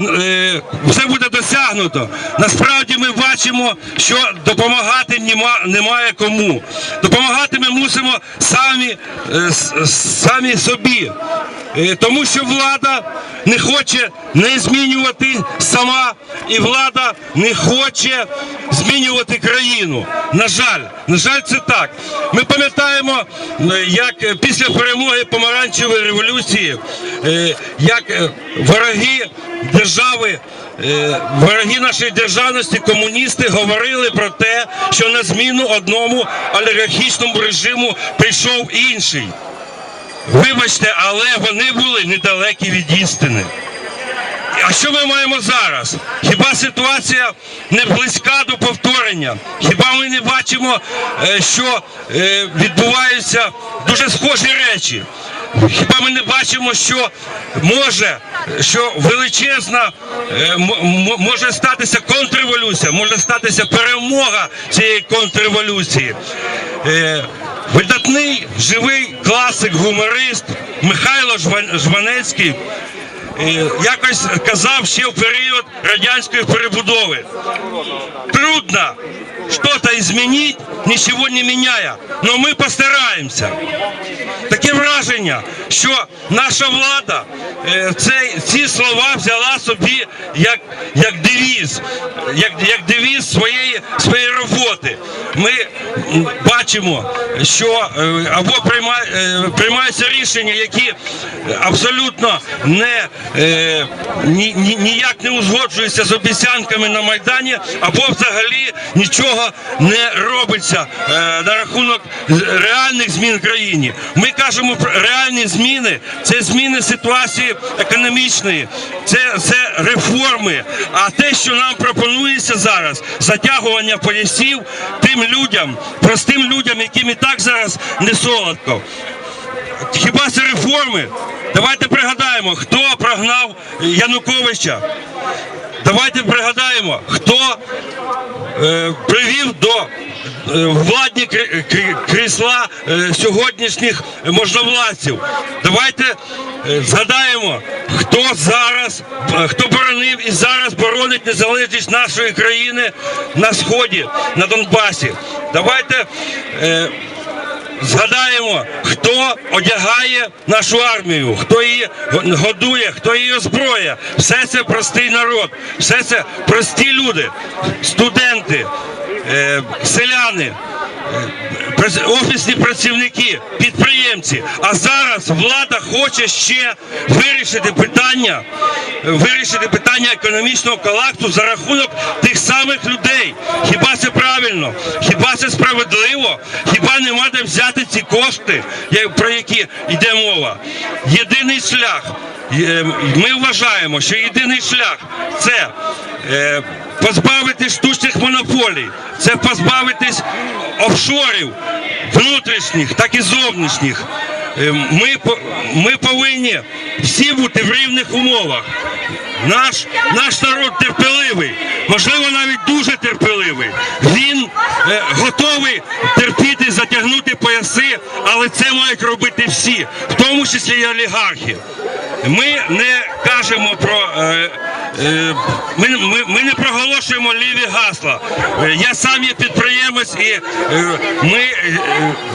е, все буде досягнуто. Насправді ми бачимо, що допомагати нема- немає кому. Допомагати ми мусимо самі, е, самі собі. Е, Тому що влада не хоче не змінювати сама, і влада не хоче змінювати країну. На жаль, на жаль, це так. Ми пам'ятаємо, е, як е, після перемоги помаранчевої революції, е, як вороги держави. Вороги нашої державності, комуністи говорили про те, що на зміну одному олігархічному режиму прийшов інший. Вибачте, але вони були недалекі від істини. А що ми маємо зараз? Хіба ситуація не близька до повторення? Хіба ми не бачимо, е, що е, відбуваються дуже схожі речі? Хіба ми не бачимо, що може, що величезна е, може статися контрреволюція, може статися перемога цієї контрреволюції? Видатний живий класик, гуморист Михайло Жванецький якось казав ще в період радянської перебудови. Трудно что-то изменить, ничего не меняя, но ми постараємося. Таке враження, що наша влада е, цей, ці слова взяла собі як, як девіз, як, як девіз своєї, своєї роботи. Ми бачимо, що е, або прийма, е, приймаються рішення, які абсолютно не, ні, ні- ніяк не узгоджуються з обіцянками на Майдані, або взагалі нічого не робиться на рахунок реальних змін в країні. Ми кажемо про реальні зміни, це зміни ситуації економічної, це, це реформи. А те, що нам пропонується зараз, затягування поясів тим людям, простим людям, яким і так зараз не солодко. Хіба це реформи? Давайте пригадаємо, хто прогнав Януковича. Давайте пригадаємо, хто е, привів до владні крі- крі- крісла е, сьогоднішніх можновладців. Давайте е, згадаємо, хто зараз, е, хто боронив і зараз боронить незалежність нашої країни на сході, на Донбасі. Давайте. Згадаємо, хто одягає нашу армію, хто її годує, хто її озброє. Все це простий народ, все це прості люди, студенти, е, селяни, офісні працівники, підприємці. А зараз влада хоче ще вирішити питання, вирішити питання економічного колапсу за рахунок тих самих людей. Хіба це правильно? Хіба це справедливо? Хіба нема де взяти ці кошти, про які йде мова? Єдиний шлях. Е, Ми вважаємо, що єдиний шлях це е, позбавити штучних монополій, це позбавитись офшорів внутрішніх, так і зовнішніх. Е, Ми, ми повинні всі бути в рівних умовах. Наш, наш народ терпеливий, можливо, навіть дуже терпеливий. Він е, готовий терпіти, затягнути пояси, але це мають робити всі, в тому числі і олігархи. Ми не кажемо про. Е, е, ми, ми, ми не проголошуємо ліві гасла. Е, Я сам є підприємець, і ми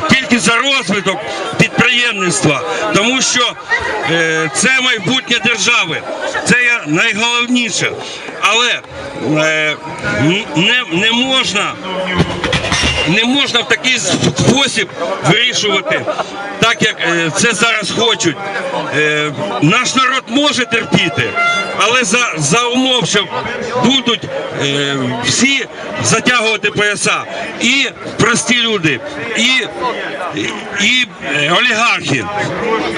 тільки за розвиток підприємництва, тому що це майбутнє держави. Це є найголовніше. Але не, не можна не можна в такий спосіб вирішувати, так як е, це зараз хочуть. Е, Наш народ може терпіти, але за, за умов, що будуть е, всі затягувати пояса, і прості люди, і, і, олігархи.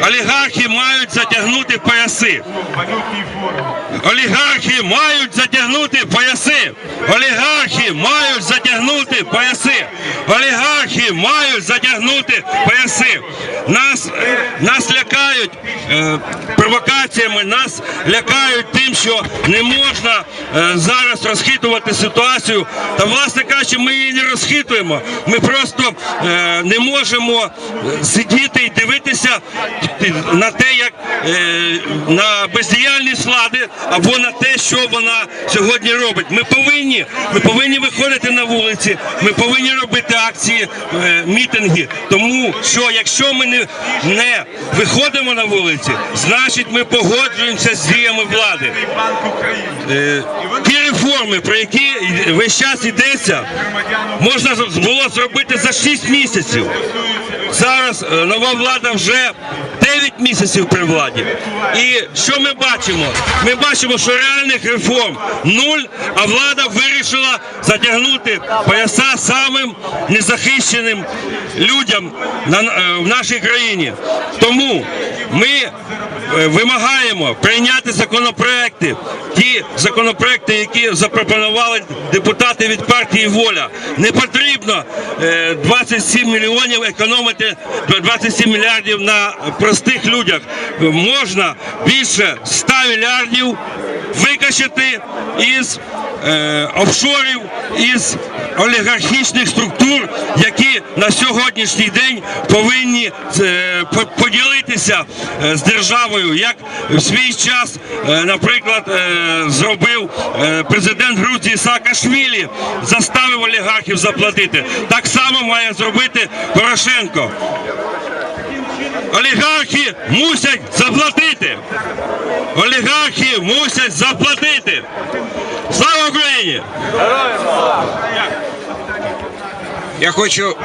Олігархи мають затягнути пояси. Олігархи мають затягнути пояси. Олігархи затягнути мають затягнути пояси. Нас, нас лякають е, провокаціями, нас лякають тим, що не можна е, зараз розхитувати ситуацію. Та, власне кажучи, ми її не розхитуємо. Ми просто е, не можемо е, сидіти і дивитися на те, як е, на бездіяльність влади або на те, що вона сьогодні робить. Ми повинні, ми повинні виходити на вулиці, ми повинні робити акції, е, мітинги. Тому що якщо ми не, не виходимо на вулиці, значить ми погоджуємося з діями влади. Е, Ті реформи, про які весь час йдеться, можна було зробити за 6 місяців. Зараз е, нова влада вже 9 місяців при владі. І що ми бачимо? Ми бачимо, що реальних реформ нуль, а влада вирішила затягнути пояса самим незахищеним людям е, в нашій країні. Тому ми вимагаємо прийняти законопроекти, ті законопроекти, які запропонували депутати від партії Воля. Не потрібно е, 27 мільйонів економити 27 мільярдів на простих людях. Можна більше 100 мільярдів викачати із е, офшорів, із олігархічних структур, які на сьогоднішній день повинні е, поділитися е, з державою, як в свій час, е, наприклад, зробив президент Грузії Саакашвілі, заставив олігархів заплатити. Так само має зробити Порошенко. Олігархи мусять заплатити. Олігархи мусять заплатити. Слава Україні! Я хочу